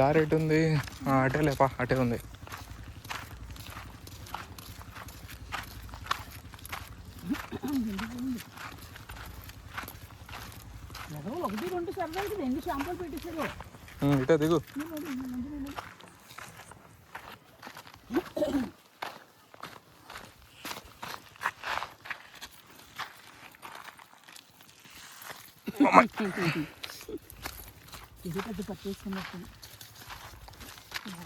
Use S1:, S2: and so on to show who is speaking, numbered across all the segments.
S1: దారి ఎటు ఉంది? అటే లేపా అటే ఉంది.
S2: ఒకటి రెండు సరదాకి రెండు షాంపూలు పెట్టేశారు
S1: ఇటే దిగు.
S2: ఇది పెద్ద పట్టేసుకున్నట్టు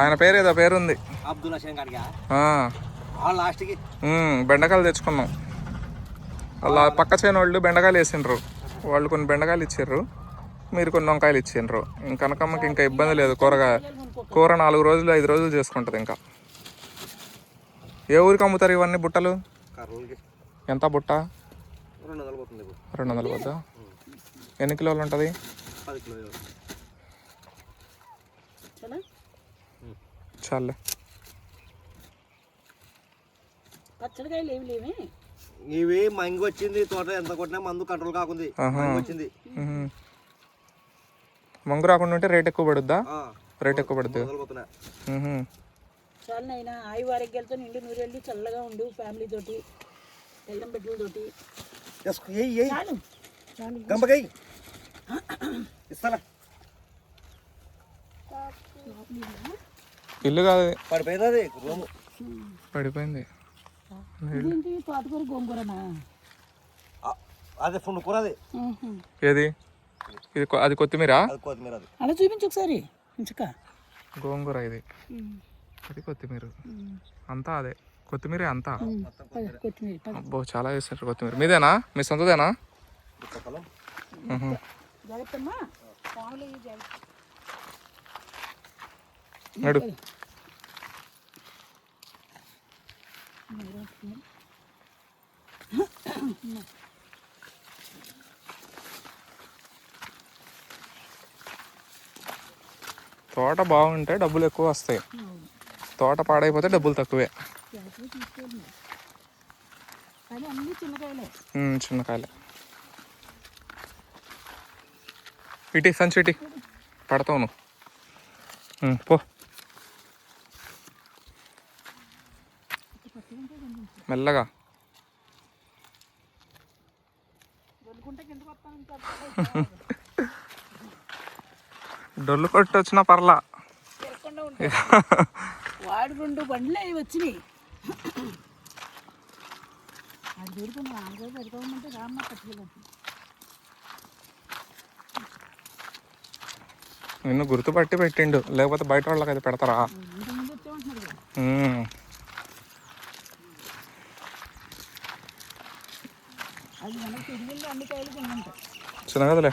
S1: ఆయన పేరు ఏదో పేరుంది.
S3: అబ్దుల్ హసన్ లాస్ట్కి?
S1: బెండకాయలు తెచ్చుకున్నాం. అలా పక్క చేయని వాళ్ళు బెండకాయలు వేసిండ్రు. వాళ్ళు కొన్ని బెండకాయలు ఇచ్చారు మీరు కొన్ని వంకాయలు ఇచ్చిండ్రు. ఇంకా కనకమ్మకి ఇంకా ఇబ్బంది లేదు. కూరగా కూర నాలుగు రోజులు ఐదు రోజులు చేసుకుంటుంది ఇంకా. ఏ ఊరికి అమ్ముతారు ఇవన్నీ బుట్టలు? ఎంత బుట్ట?
S3: రెండు వందలు
S1: వద్ద ఎన్ని కిలోలు ఉంటుంది?
S2: చాలా.
S3: ఇవి మంగి వచ్చింది తోట ఎంత కొట్టినా మందు కంట్రోల్ కాకుంది. వచ్చింది
S1: మంగు రాకుండా ఉంటే రేట్ ఎక్కువ పడుద్దా?
S3: ఆ,
S1: రేట్ ఎక్కువ పడుద్ది.
S2: చాలా నైనా ఆయి నిండు నూరెళ్ళి చల్లగా ఉండు ఫ్యామిలీ తోటి
S3: ఇస్తానా?
S1: ఇల్లు కాదు.
S3: పడిపోయింది రూము.
S1: పడిపోయింది.
S2: తోటకూర గోంగూరనా?
S3: ఆ, అది ఫుండు కూర అది.
S1: ఏది? ఇది అది కొత్తిమీర?
S3: అది కొత్తిమీర
S2: అలా చూపించు ఒకసారి
S1: గోంగూర ఇది. అది కొత్తిమీర. అంతా అదే. కొత్తిమీర అంతా. అబ్బో చాలా వేసారు కొత్తిమీర. మీదేనా? మీ సొంతదేనా? నడు. తోట బాగుంటే డబ్బులు ఎక్కువ వస్తాయి. తోట పాడైపోతే డబ్బులు తక్కువే.
S2: చిన్నకాయలే.
S1: మ్మ్, చిన్న కాయలే ఇటీ సంచి ఇటీ. పడతావు నువ్వు. పో. మెల్లగా. డొల్లు కొట్టి వచ్చిన పర్లా.
S2: వాడు రెండు బండ్లు వచ్చినాయి. అది దొరుకుని నాలుగు రోజులు పెట్టుకోమంటే రామ్మ పట్టుకెళ్ళి
S1: నిన్ను గుర్తుపట్టి పెట్టిండు. లేకపోతే బయట వాళ్ళకి అది పెడతారా?
S2: ఇంతకుముందు వచ్చామంటున్నారు కదా
S1: మ్మ్.
S2: అది మనకి తిరిగి అన్ని కాయలు కొనుంటాయి
S1: చిన్నగదిలే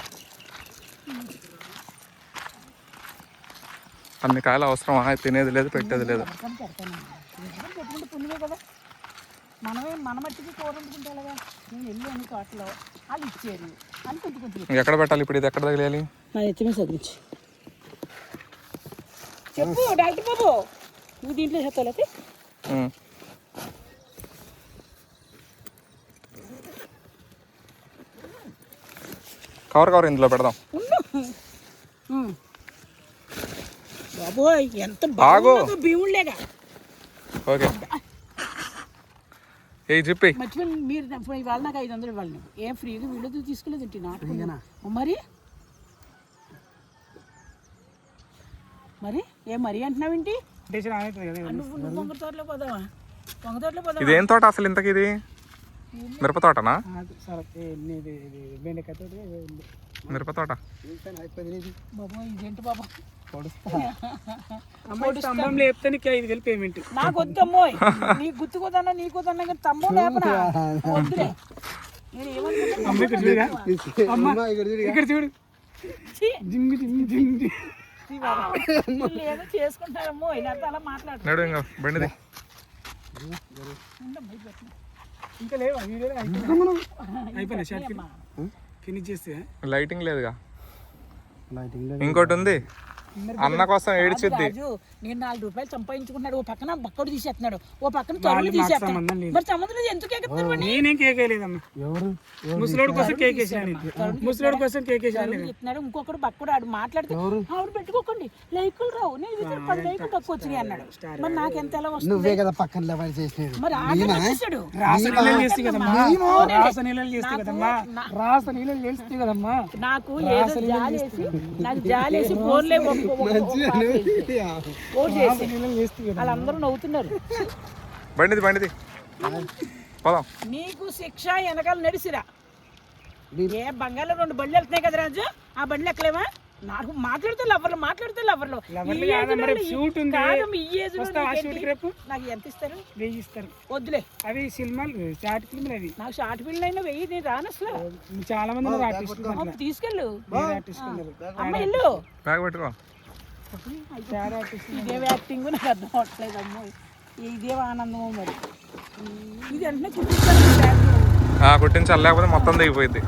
S1: అన్ని కాయలు అవసరమా తినేది లేదు పెట్టేది లేదు.
S2: పక్కన పెడతాను ఎవరు పెట్టుకుంటే పుణ్యమే కదా. మనమే మన మట్టికి కూర వండుకుంటే ఎలాగా? నేను వెళ్ళాను తోటలో వాళ్ళు ఇచ్చారు అని కొంచెం కొంచెం
S1: ఇంక ఎక్కడ పెట్టాలి ఇప్పుడు ఇది? ఎక్కడ తగిలేయాలి?
S2: నా ఎత్తిమే సదిరించి చెప్పు డాక్టర్ బాబు. నువ్వు దీంట్లో
S1: మ్మ్. కవర్ కవర్ ఇందులో పెడదాం.
S2: బాబోయ్ ఎంత. బాగుందో భీముళ్ళేగా.
S1: ఓకే. ఏ చెప్పి
S2: మర్చిపోయి మీరు ఇవాళ నాకు ఐదు వందలు ఇవ్వాలి నువ్వు. ఏం ఫ్రీగా వీళ్ళు తీసుకోలేదు నాటు మరి? మరి? ఏ మరి అంటున్నావేంటి నువ్వు నువ్వు వంగ తోటలో పోదావా? వంగ తోటలో పోదావా?
S1: ఇదేం తోట అసలు ఇంతకి ఇది? మిరప తోటనా?
S4: బెండకాయ తోటి.
S1: మిరప తోట.
S4: స్తంభం లేపితే నీకు ఐదు వేలు పేమెంట్.
S2: నాకు వద్దమ్మోయ్ నీ గుర్తుకోదన్నా నీకు వద్దన్నా కానీ తమ్ముడు లేపనా? వద్దులే. నేను ఏమనుకుంటున్నా?
S4: అమ్మ ఇక్కడ చూడుగా అమ్మ ఇక్కడ చూడు.
S2: ఛీ,
S4: జింగు జింగు జింగు. జింగు.
S2: ఈ బాబా. వీళ్ళు ఏదో చేసుకుంటారమ్మో ఇలా అలా మాట్లాడు.
S1: బండిది.
S4: ఇంకా లేవా? వీడియో అయిపోయినా షార్ట్ ఫినిష్ చేస్తే
S1: లైటింగ్ లేదుగా. ఇంకోటి ఉంది? అన్న కోసం ఏడ్చిద్ది.
S2: రాజు నేను నాలుగు రూపాయలు సంపాదించుకున్నాడు ఓ పక్కన బక్కడు తీసేస్తున్నాడు ఓ పక్కన తరువులు తీసేస్తున్నాడు. మరి సంబంధం లేదు ఎందుకు?
S4: నేనేం కేక్ వేయలేదమ్మా ఎవరు ముసలోడి కోసం కేక్ వేసాను నేను. ముసలోడి కోసం కేక్ వేసాను
S2: తరువులు ఇస్తున్నాడు ఇంకొకడు బక్కడు ఆడు మాట్లాడితే ఆవిడ పెట్టుకోకండి లైకులు రావు. నేను ఇద్దరు పది లైకులు తక్కువ వచ్చినాయి అన్నాడు. మరి నాకు ఎంత ఎలా వస్తుంది?
S5: నువ్వే కదా పక్కన లెవెల్ చేసినది
S2: మరి ఆట చేశాడు?
S4: రాస నీళ్ళని చేస్తే కదమ్మా. చేస్తే కదమ్మా. చేస్తే కదమ్మా.
S2: నాకు ఏదో జాలేసి నాకు జాలేసి ఫోన్లే ఓట్ చేసి వాళ్ళందరూ నవ్వుతున్నారు.
S1: బండిది బండిది. పోదాం.
S2: నీకు శిక్ష వెనకాల నడిసిరా. ఏ బంగాళలో రెండు బండ్లు వెళ్తున్నాయి కదా రాజు? ఆ బండ్లు ఎక్కలేవా? నాకు మాట్లాడితే లవర్లు మాట్లాడితే లవర్లు. నాకు ఎంత ఇస్తారు?
S4: వెయ్యి ఇస్తారు.
S2: వద్దులే.
S4: అవి సినిమాలు షార్ట్ ఫిల్మ్లు అవి.
S2: నాకు షార్ట్ ఫిల్మ్ అయినా వెయ్యి నేను రాను అసలు.
S4: చాలా మంది
S2: తీసుకెళ్ళు. అమ్మ ఇల్లు
S1: బ్యాగ్ పెట్టుకో.
S2: ఇదేం యాక్టింగ్ నాకు అర్థం అవట్లేదు అమ్మో. ఇదేం ఆనందమో మరి. ఇది అంటే
S1: కుట్టించాలి కుట్టించాలి లేకపోతే మొత్తం దిగిపోయింది